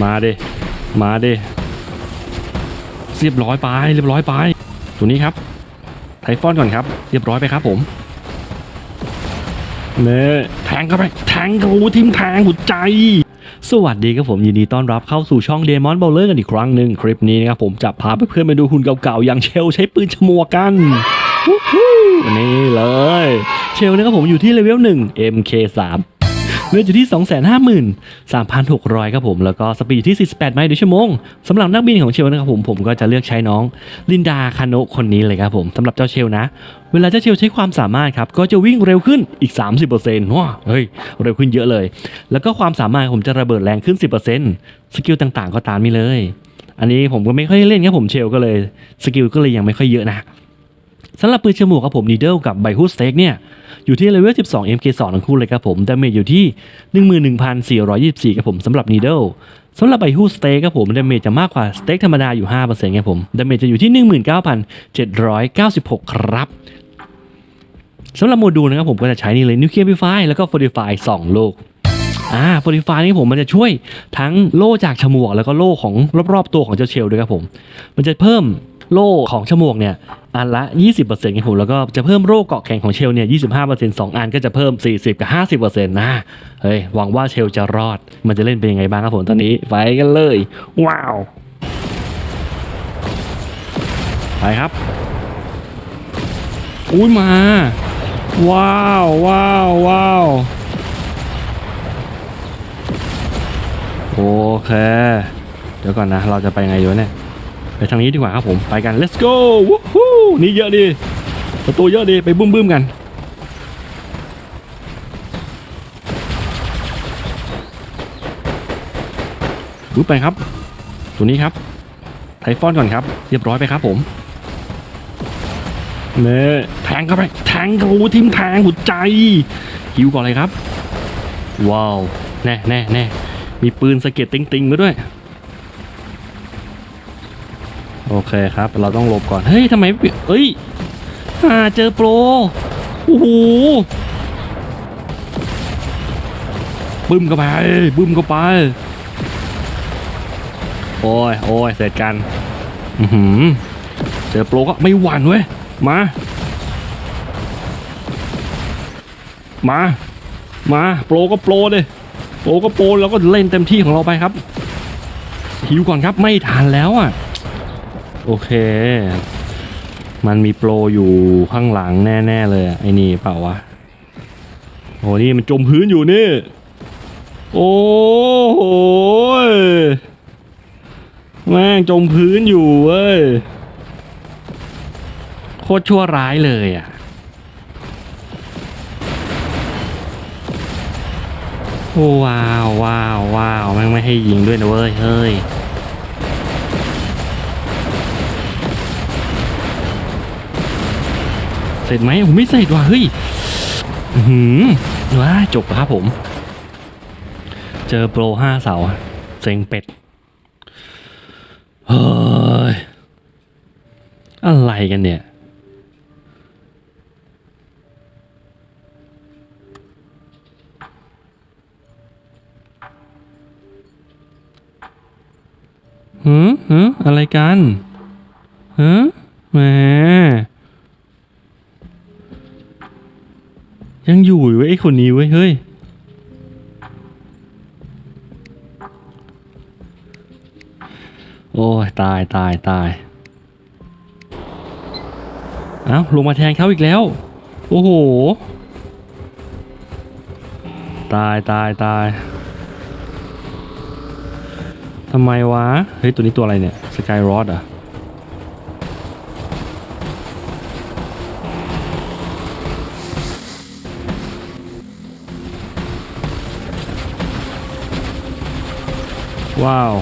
มาดิ มาดิเรียบร้อยไป เรียบร้อยไป ตัวนี้ครับไทฟอนก่อนครับ เรียบร้อยไปครับผมเน่แทงเข้าไป แทงกูทิมแทงหัวใจ สวัสดีครับผมยินดีต้อนรับเข้าสู่ช่องเดมอนบอลเลอร์กันอีกครั้งหนึ่งคลิปนี้นะครับผมจะพาเพื่อนๆไปดูหุ่นเก่าๆ อย่างเชลใช้ปืนฉมวกันนี่เลย เชลนะครับผมอยู่ที่เลเวล1 MK3 เลือดอยู่ที่ 253,600 ครับผม แล้วก็สปีดที่ 48 ไมล์ต่อชั่วโมงสำหรับนักบินของเชลนะครับผม ผมก็จะเลือกใช้น้องลินดาคาโนคนนี้เลยครับผมสำหรับเจ้าเชลนะ เวลาเจ้าเชลใช้ความสามารถครับ ก็จะวิ่งเร็วขึ้นอีก 30%ว้าเฮ้ย เร็วขึ้นเยอะเลย แล้วก็ความสามารถผมจะระเบิดแรงขึ้น 10%สกิลต่างๆ ก็ตามนี้เลย อันนี้ผมก็ไม่ค่อยเล่นครับผมเชลก็เลยสกิลก็เลยยังไม่ค่อยเยอะนะสำหรับปืนฉมวกครับผมนีเดิลกับไบฮูสเต็กเนี่ย อยู่ที่เลเวล 12 MK2 ทั้งคู่เลยครับผมดาเมจอยู่ที่ 11,424ครับผมสำหรับนีเดิลสำหรับไบฮูสเต็กครับผมดาเมจจะมากกว่าสเต็กธรรมดาอยู่5%ครับผมดาเมจจะอยู่ที่ 19,796 ครับสำหรับโมดูลนะครับผมก็จะใช้นี่เลยนิวเคลียร์พิฟายแล้วก็ฟอร์ดิฟายสองโลกอ่าฟอร์ดิฟายนี่ผมมันจะช่วยทั้งโล่จากฉมวกแล้วก็โล่ของรอบๆตัวของเจ้าเชลด้วยครับผม มันจะเพิ่มโล่ของฉมวกเนี่ย อันละ 20%ครับผมแล้วก็จะเพิ่มโล่เกาะแข็งของเชลเนี่ย 25% 2 อันก็จะเพิ่ม 40 กับ 50%นะเฮ้ยหวังว่าเชลจะรอด มันจะเล่นเป็นยังไงบ้างครับผมตอนนี้ ไปกันเลย ว้าว ไปครับ อุ้ยมา ว้าวว้าวว้าวโอเค เดี๋ยวก่อนนะ เราจะไปไงอยู่เนี่ย ไปทางนี้ดีกว่าครับผมไปกัน let's go วู้ฮู้นี่เยอะดีประตูเยอะดีไปบึ้มบึ้มๆกันรู้ไปครับ ตัวนี้ครับไทฟอนก่อนครับ เรียบร้อยไปครับผมเน่แทงเข้าไปแทงกระหูทิมแทงหัวใจหิวก่อนเลยครับ ว้าว แน่แน่แน่มีปืนสะเก็ดติงติงมาด้วย โอเคครับ เราต้องหลบก่อน เฮ้ยทำไมเอ้ยอ่าเจอโปร โอ้โหบึ้มเข้าไปบึ้มเข้าไป โอ้ยโอ้ยเสร็จกันอือหือเจอโปรก็ไม่หวั่นเว้ย มา มา มาโปรก็โปรเลยโปรก็โปรแล้วก็เล่นเต็มที่ของเราไปครับหิวก่อนครับไม่ทันแล้วอะ โอเค มันมีโปรอยู่ข้างหลังแน่ ๆ เลยอะไอ้นี่เปล่าวะโหนี่มันจมพื้นอยู่นี่ โอ้โหยแม่งจมพื้นอยู่เว้ย โคตรชั่วร้ายเลยอะโอ้ว้าวว้าวว้าวแม่งไม่ให้ยิงด้วยนะเว้ย เฮ้ย เสร็จไหมผมไม่เสร็จว่ะเฮ้ยอือหืมว้าจบแล้วครับผม เจอโปรห้าเสาเซ็งเป็ดเฮ้ยอะไรกันเนี่ยหืมหืมอะไรกันหืมแหม ยังอยู่เว้ยไอ้คนนี้เว้ยเฮ้ยโอ้ยตายตายตายเอ้าลงมาแทนเขาอีกแล้ว โอ้โห ตายตายตายทำไมวะ เฮ้ย ตัวนี้ตัวอะไรเนี่ย สกายรอดอะ ว้าว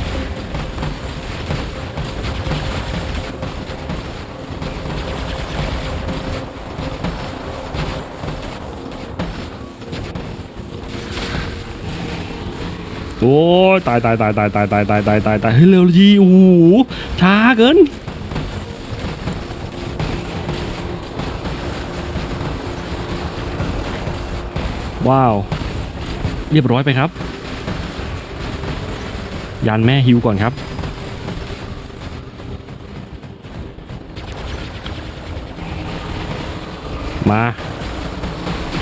โอ้ยตายตายตายตายตายตายตายตายตายตายเฮ้ยเร็วจีโอ้โหช้าเกินว้าว เรียบร้อยไปครับ ยันแม่ฮิวก่อนครับ มา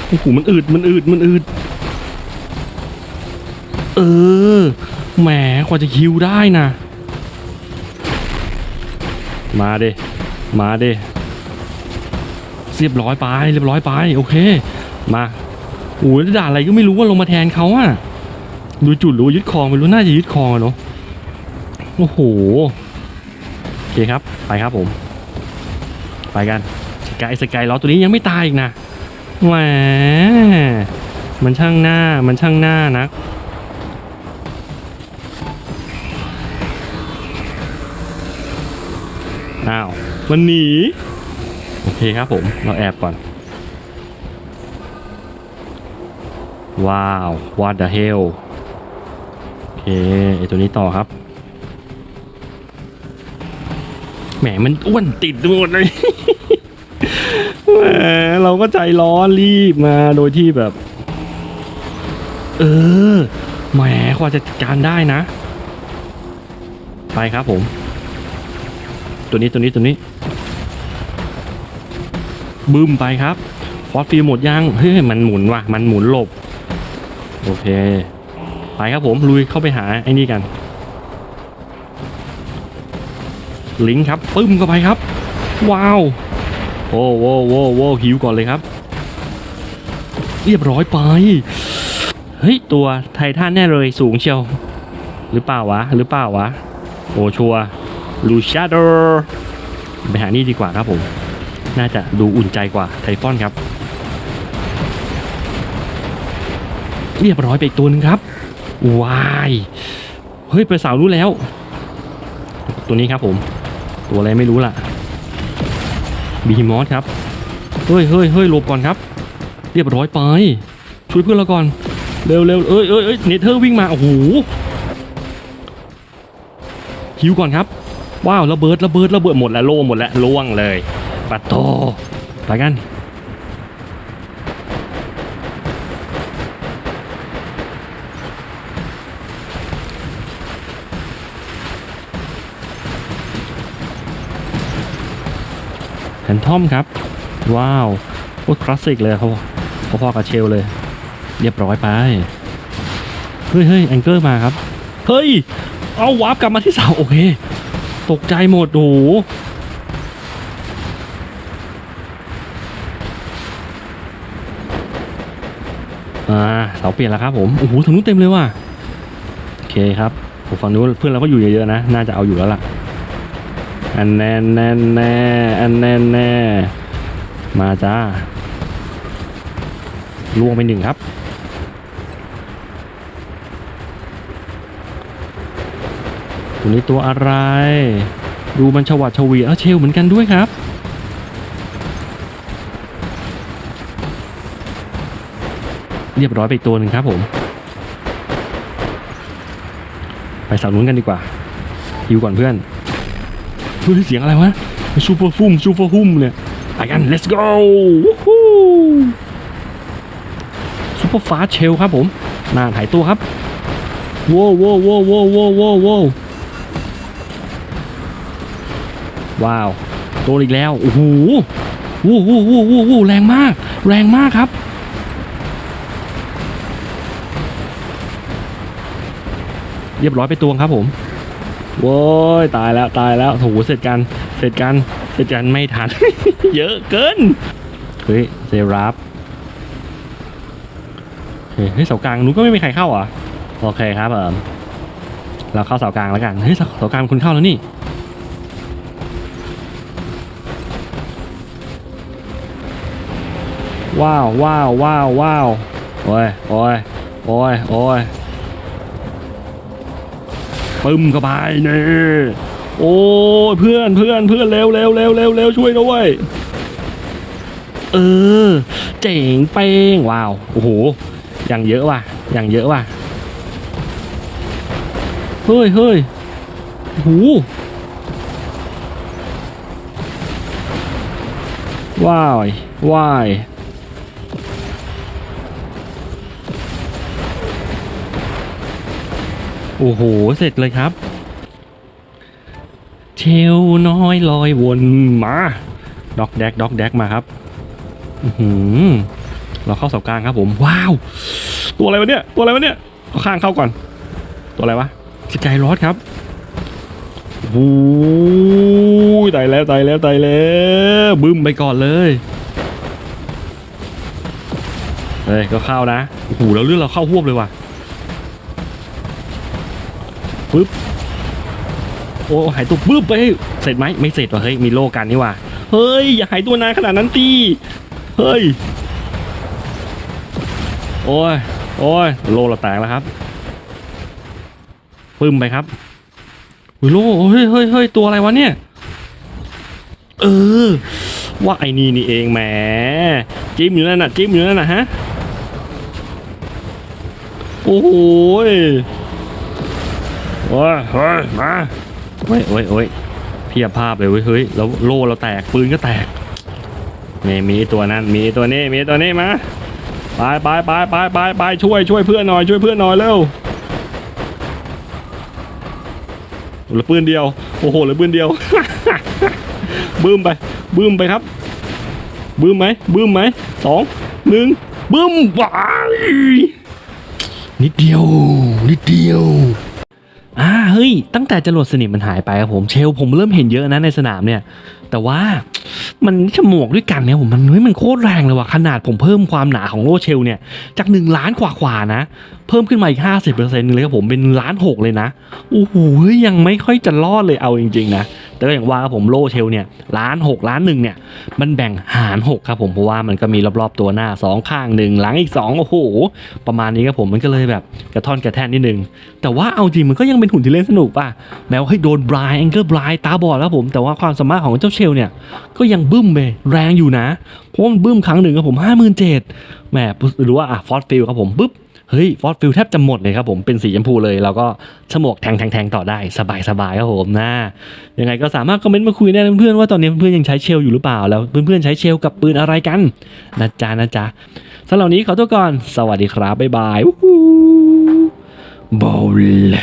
โอ้โหมันอืดมันอืดมันอืดเออแหมกว่าจะคิวได้นะ มาเดมาเดเรียบร้อยไปเรียบร้อยไปโอเค มาโอ้ยด่าอะไรก็ไม่รู้ว่าลงมาแทนเขาอะ ดูจุดหรือว่ายึดครองไม่รู้น่าจะยึดครองอะเนาะโอ้โหโอเคครับไปครับผม ไปกันสกายสกายล้อตัวนี้ยังไม่ตายอีกนะแหมมันช่างหน้ามันช่างหน้านักอ้าวมันหนีโอเคครับผมเราแอบก่อนว้าว what the hell เคไอตัวนี้ต่อครับ แหมมันอ้วนติดหมดเลย แหมเราก็ใจร้อนรีบมาโดยที่แบบ เออ แหมกว่าจะจัดการได้นะ ไปครับผม ตัวนี้ตัวนี้ตัวนี้ บึ้มไปครับ ฟอสฟิลหมดยัง เฮ้ย มันหมุนว่ะ มันหมุนหลบ โอเค ไปครับผมลุยเข้าไปหาไอ้นี่กัน ลิงครับปึ้มเข้าไปครับ ว้าวโอ้โว้โว้โว้หิวก่อนเลยครับ เรียบร้อยไปเฮ้ยตัวไททันแน่เลยสูงเชียว หรือเปล่าวะ หรือเปล่าวะโอชัวลูชาโดไปหานี่ดีกว่าครับผม น่าจะดูอุ่นใจกว่าไทฟอนครับ เรียบร้อยไปอีกตัวหนึงครับ วายเฮ้ยไปเสารู้แล้ว ตัวนี้ครับผม ตัวอะไรไม่รู้ล่ะบีมอสครับเฮ้ยเฮ้ยเฮ้ยหลบก่อนครับ เรียบร้อยไปช่วยเพื่อนเราก่อนเร็วเร็วเอ้ยเอ้ยเอ้ยเนเธอร์วิ่งมาโอ้โหฮิวก่อนครับ ว้าวระเบิดระเบิดระเบิดหมดแล้วโล่หมดแล้วล่วงเลยปัตโตไปกัน แฮนทอมครับ ว้าวโคตรคลาสสิกเลยเขาพอๆกับเชลเลย เรียบร้อยไป เฮ้ยเฮ้ยแองเกอร์มาครับ เฮ้ย เอาวาร์ปกลับมาที่เสาโอเค ตกใจหมดโอ้โหอ่าเสาเปลี่ยนแล้วครับผมโอ้โหทางนู้นเต็มเลยว่ะโอเคครับผมฝั่งนู้นเพื่อนเราก็อยู่เยอะๆนะ น่าจะเอาอยู่แล้วล่ะ อันแน่แน่แน่อันแน่แน่มาจ้าล่วงไปหนึ่งครับ ตัวนี้ตัวอะไร ดูมันฉวัดเฉวีเออเชลเหมือนกันด้วยครับเรียบร้อยไปตัวหนึ่งครับผม ไปสานู้นกันดีกว่าฮิวก่อนเพื่อน ฮ้ยเสียงอะไรวะซูเปอร์ฟุ่มซูเปอร์หุ่มเนี่ยไปกัน let's go ซูเปอร์ฟาสเชลครับผมน้าถ่ายตัวครับว้วว้วว้วโว้วว้วโว้วโว้วว้าวโดนอีกแล้วโอ้โหวู้วู้วู้วู้วู้แรงมาก แรงมากครับเรียบร้อยไปตัวครับผม โว้ยตายแล้วตายแล้วโถเสร็จกันเสร็จกันเสร็จกันไม่ทัน เยอะเกิน เฮ้ยเซรับเฮ้ยเสากลางนู้นก็ไม่มีใครเข้าอะโอเคครับเออเราเข้าเสากลางแล้วกันเฮ้ยเสาเสากลางคุณเข้าแล้วนี่ว้าวว้าวว้าวว้าวโอ้ยโอ้ยโอ้ยโอ้ย ปึ้มเข้าไปนี่โอ้เพื่อนเพื่อนเพื่อนเร็วเร็วเร็วเร็วเร็วช่วยด้วยเออ เจ๋งเป้งว้าวโอ้โหอย่างเยอะว่ะอย่างเยอะว่ะเฮ้ยเฮ้ยโอ้โหว้าวว้าย โอ้โห เสร็จเลยครับ เชลน้อยลอยวนมาด็อกแดกด็อกแดกมาครับอือหือเราเข้าเสากลางครับผม ว้าว ตัวอะไรวะเนี่ย ตัวอะไรวะเนี่ยเอาข้างเข้าก่อน ตัวอะไรวะสกายรอดครับโอ้ยตายแล้วตายแล้วตายแล้วบึ้มไปก่อนเลยเฮ้ยก็เข้านะโอ้โหแล้วเลือดเราเข้าหวบเลยว่ะ ปึ๊บโอ้หายตัวปึ๊บไปเสร็จไหมไม่เสร็จว่ะเฮ้ยมีโลกันนี่ว่ะเฮ้ยอย่าหายตัวนานขนาดนั้นตีเฮ้ยโอ้ยโอ้ยโลเราแตกแล้วครับปึ้มไปครับโอ้ยโลเฮ้ยเฮ้ยเฮ้ยตัวอะไรวะเนี่ยเออว่าไอ้นี่นี่เองแหมจิ้มอยู่นั่นน่ะจิ้มอยู่นั่นน่ะฮะโอ้โหย โอ้ยเฮ้ยมาโอ้ยโอ้ยโอ้ยเพียบภาพเลยเว้ยเฮ้ยแล้วโล่เราแตกปืนก็แตกนี่มีตัวนั้นมีตัวนี้มีตัวนี้มาไปไปไปไปไปไปช่วยช่วยเพื่อนหน่อยช่วยเพื่อนหน่อยเร็วเหลือปืนเดียวโอ้โหเหลือปืนเดียวบึ้มไปบึ้มไปครับบึ้มไหมบึ้มไหมสองหนึ่งบึ้มว้ายนิดเดียวนิดเดียว อ่าเฮ้ยตั้งแต่จรวดสนิมมันหายไปครับผมเชลผมเริ่มเห็นเยอะนะในสนามเนี่ย แต่ว่ามันฉมวกด้วยกันเนี่ยผมมันเฮ้ยมันโคตรแรงเลยว่ะขนาดผมเพิ่มความหนาของโล่เชลเนี่ยจากหนึ่งล้านกว่าๆนะ เพิ่มขึ้นมาอีกห้าสิบเปอร์เซ็นต์เลยครับผมเป็นล้านหกเลยนะโอ้โหยังไม่ค่อยจะรอดเลยเอาจริงๆนะแต่ก็อย่างว่าครับผมโลเชลเนี่ยล้านหกล้านหนึ่งเนี่ยมันแบ่งหารหกครับผมเพราะว่ามันก็มีรอบๆตัวหน้าสองข้างหนึ่งหลังอีกสองโอ้โห ประมาณนี้ครับผมมันก็เลยแบบกระท่อนกระแท่นนิดนึง แต่ว่าเอาจริงมันก็ยังเป็นหุ่นที่เล่นสนุกป่ะแม้ว่าให้ยโดนบรายแองเกิลบรายตาบอดแล้วผม แต่ว่าความสามารถของเจ้าเชลเนี่ยก็ยังบึ้มไปแรงอยู่นะเพราะมันบึ้มครั้งหนึ่งครับผมห้าหมื่นเจ็ดแหมหรือว่าอะฟอสฟิลครับผมปุ๊บ เฮ้ยฟอสฟิลแทบจะหมดเลยครับผมเป็นสีชมพูเลยเราก็ฉมวกแทงแทงแทงต่อได้สบายสบายครับผมนะยังไงก็สามารถคอมเมนต์มาคุยได้เพื่อนๆว่าตอนนี้เพื่อนๆยังใช้เชลอยู่หรือเปล่าแล้วเพื่อนๆใช้เชลกับปืนอะไรกันนะจ๊ะนะจ๊ะสำหรับนี้ขอตัวก่อน สวัสดีครับบ๊ายบายบอล